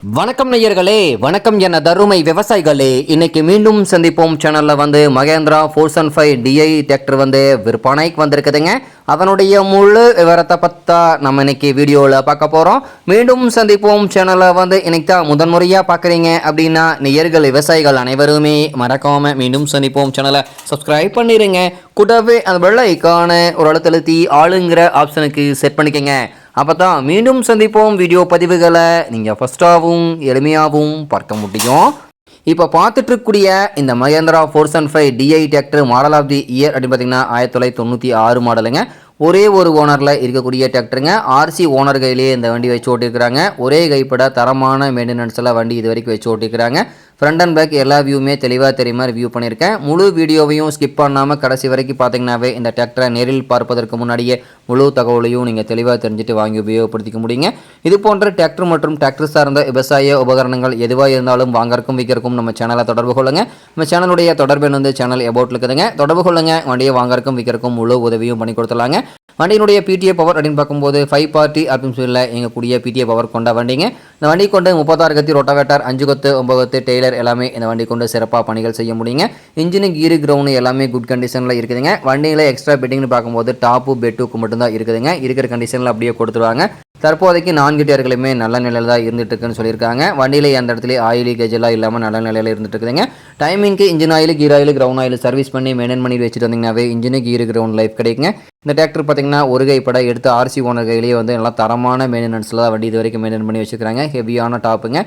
வணக்கம் நேயர்களே வணக்கம் என தருமை விவசாயிகளே. இன்னைக்கு மீண்டும் சந்திப்போம் சேனலில் வந்து Mahindra four seven five DI tractor வந்து விற்பனைக்கு வந்திருக்குதுங்க. அதனுடைய முழு விவரத்தை பற்றா நம்ம இன்னைக்கு வீடியோவில் பார்க்க போகிறோம் மீண்டும் சந்திப்போம் சேனலை வந்து இன்னைக்கு தான் முதன்முறையாக பார்க்குறீங்க அப்படின்னா நேயர்கள் விவசாயிகள் அனைவருமே மறக்காமல் மீண்டும் சந்திப்போம் சேனலை சப்ஸ்கிரைப் பண்ணிடுங்க கூடவே அந்த வெள்ளை ஐக்கான ஒரு அழுத்தழுத்தி ஆளுங்கிற ஆப்ஷனுக்கு செட் பண்ணிக்கோங்க. அப்போ தான் மீண்டும் சந்திப்போம் வீடியோ பதிவுகளை. நீங்கள் ஃபஸ்ட்டாகவும் எளிமையாகவும் பார்க்க முடியும். இப்போ பார்த்துட்ருக்கக்கூடிய இந்த Mahindra four seven five DI tractor model of the year அப்படின்னு பார்த்தீங்கன்னா ஆயிரத்தி தொள்ளாயிரத்தி தொண்ணூற்றி ஆறு மாடலுங்க ஒரே ஒரு ஓனரில் இருக்கக்கூடிய டிராக்டருங்க ஆர்சி ஓனர் கையிலேயே இந்த வண்டி வச்சு ஓட்டியிருக்கிறாங்க. ஒரே கைப்பட தரமான மெயின்டெனன்ஸில் வண்டி இது வரைக்கும் வச்சு ஓட்டியிருக்கிறாங்க. ஃப்ரண்ட் அண்ட் பேக் எல்லா வியூவுமே தெளிவாக தெரியுமா ரிவ்யூ பண்ணியிருக்கேன். முழு வீடியோவையும் ஸ்கிப் பண்ணாமல் கடைசி வரைக்கும் பார்த்தீங்கன்னாவே இந்த டிராக்டரை நேரில் பார்ப்பதற்கு முன்னாடியே முழு தகவலையும் நீங்கள் தெளிவாக தெரிஞ்சுட்டு வாங்கி உபயோகப்படுத்திக்க முடியுங்க. இது போன்ற டிராக்டர் மற்றும் டிராக்டர் சார்ந்த விவசாய உபகரணங்கள் எதுவாக இருந்தாலும் வாங்கறக்கும் விற்கிறக்கும் நம்ம சேனலை தொடர்பு கொள்ளுங்க. நம்ம சேனலுடைய தொடர்பு எண் வந்து சேனல் எபோட் இருக்குதுங்க. தொடர்பு கொள்ளுங்க. வண்டியை வாங்கறக்கும் விற்கிறக்கும் முழு உதவியும் பண்ணி கொடுத்துலாங்க வண்டியினுடைய பிடிஏ பவர் அப்படின்னு பார்க்கும்போது ஃபைவ் பார்ட்டி அப்படின்னு சொல்லி எங்கக்கூடிய பிடிஏ பவர் கொண்ட வண்டிங்க. இந்த வண்டி கொண்டு முப்பத்தாறு கத்தி ரொட்டாவேட்டர் அஞ்சு கொத்து ஒன்பது கொத்து டெய்லர் எல்லாமே இந்த வண்டி கொண்டு சிறப்பாக பணிகள் செய்ய முடியுங்க. இன்ஜினு கீரு கிரவுண்டு எல்லாமே குட் கண்டிஷனில் இருக்குதுங்க. வண்டியில் எக்ஸ்ட்ரா பெட்டிங்னு பார்க்கும்போது டாப்பு பெட்டுக்கு மட்டும்தான் இருக்குதுங்க. இருக்கிற கண்டிஷனில் அப்படியே கொடுத்துருவாங்க. தற்போதைக்கு நான்கு டயர்களுமே நல்ல நிலையில் தான் இருந்துட்டு இருக்குன்னு சொல்லியிருக்காங்க. வண்டியில் அந்த இடத்துல ஆயில் லீக்கேஜ் எல்லாம் இல்லாமல் நல்ல நிலையில் இருந்துட்டு இருக்குதுங்க. டைமிங்க்கு engine oil gear oil crown oil service பண்ணி மெயின்டைன் பண்ணி வச்சுட்டு வந்தீங்கன்னாவே இன்ஜினு கீர் கிரவுண்ட் லைஃப் கிடைக்குங்க. இந்த டிராக்டர் பார்த்தீங்கன்னா ஒரு கைப்பட எடுத்து ஆர்சி ஓனர் கையிலேயே வந்து நல்லா தரமான மெயின்டெனன்ஸில் தான் வண்டி இது வரைக்கும் மெயின்டைன் பண்ணி வச்சுக்கிறாங்க ஹெவியான டாப்புங்க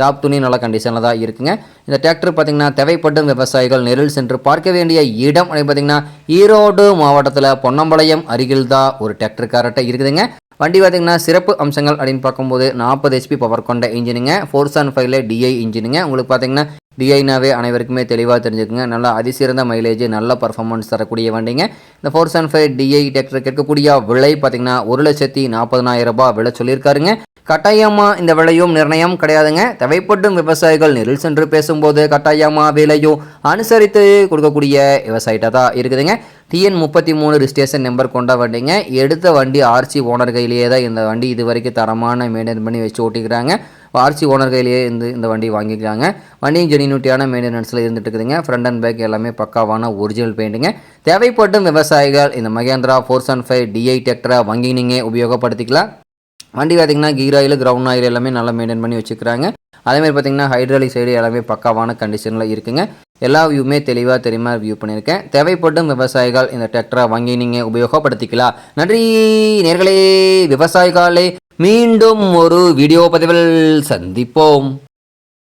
டாப் துணி நல்ல கண்டிஷனில் தான் இருக்குங்க. இந்த டிராக்டர் பார்த்தீங்கன்னா தேவைப்படும் விவசாயிகள் நேரில் சென்று பார்க்க வேண்டிய இடம் அப்படின்னு பார்த்தீங்கன்னா ஈரோடு மாவட்டத்தில் பொன்னம்பாளையம் அருகில் தான் ஒரு டிராக்டர் காரட்டை இருக்குதுங்க. வண்டி பார்த்தீங்கன்னா சிறப்பு அம்சங்கள் அப்படின்னு பார்க்கும்போது நாற்பது ஹெச்பி பவர் கொண்ட இன்ஜினுங்க ஃபோர் செவன் ஃபைவ்ல டிஐ இன்ஜினுங்க உங்களுக்கு பார்த்தீங்கன்னா டிஐனாவே அனைவருக்குமே தெளிவாக தெரிஞ்சுக்குங்க. நல்லா அதிசிறந்த மைலேஜ் நல்ல பர்ஃபார்மன்ஸ் தரக்கூடிய வண்டிங்க. இந்த four seven five DI tractor கேட்கக்கூடிய விலை பார்த்தீங்கன்னா ஒரு லட்சத்தி நாற்பதனாயிரம் ரூபாய் விலை சொல்லியிருக்காருங்க. கட்டாயமாக இந்த விலையும் நிர்ணயம் கிடையாதுங்க. தேவைப்படும் விவசாயிகள் நெரில் சென்று பேசும்போது கட்டாயமாக விலையும் அனுசரித்து கொடுக்கக்கூடிய விவசாயிட்ட தான் இருக்குதுங்க. டிஎன் முப்பத்தி மூணு ரிஜிஸ்ட்ரேஷன் நம்பர் கொண்ட வண்டிங்க. எடுத்த வண்டி ஆர்சி ஓனர் கையிலேயே தான் இந்த வண்டி இது வரைக்கும் தரமான மெயின்டைன் பண்ணி வச்சு ஓட்டிக்கிறாங்க. ஆர்சி ஓனர் கையிலேயே இந்த இந்த வண்டி வாங்கிக்கிறாங்க. வண்டியும் ஜெனினூட்டியான மெயின்டெனன்ஸில் இருந்துட்டு இருக்குதுங்க. ஃப்ரண்ட் அண்ட் பேக் எல்லாமே பக்காவான ஒரிஜினல் பெயிண்ட்டுங்க தேவைப்படும் விவசாயிகள் இந்த Mahindra four seven five DI டெக்டரை வாங்கி நீங்கள் உபயோகப்படுத்திக்கலாம். வண்டி பார்த்திங்கன்னா கீர் ஆயில் கிரவுண்ட் ஆயில் எல்லாமே நல்லா மெயின்டைன் பண்ணி வச்சுக்கிறாங்க. அதேமாதிரி பார்த்திங்கன்னா ஹைட்ராலிக் சைடு எல்லாமே பக்காவான கண்டிஷனில் இருக்குங்க. எல்லா வியூமே தெளிவாக தெரியுமா வியூ பண்ணியிருக்கேன். தேவைப்படும் விவசாயிகள் இந்த டிராக்டரை வாங்கி நீங்கள் உபயோகப்படுத்திக்கலாம். நன்றி நேர்களே. விவசாயிகளே மீண்டும் ஒரு வீடியோ பதிவில் சந்திப்போம்.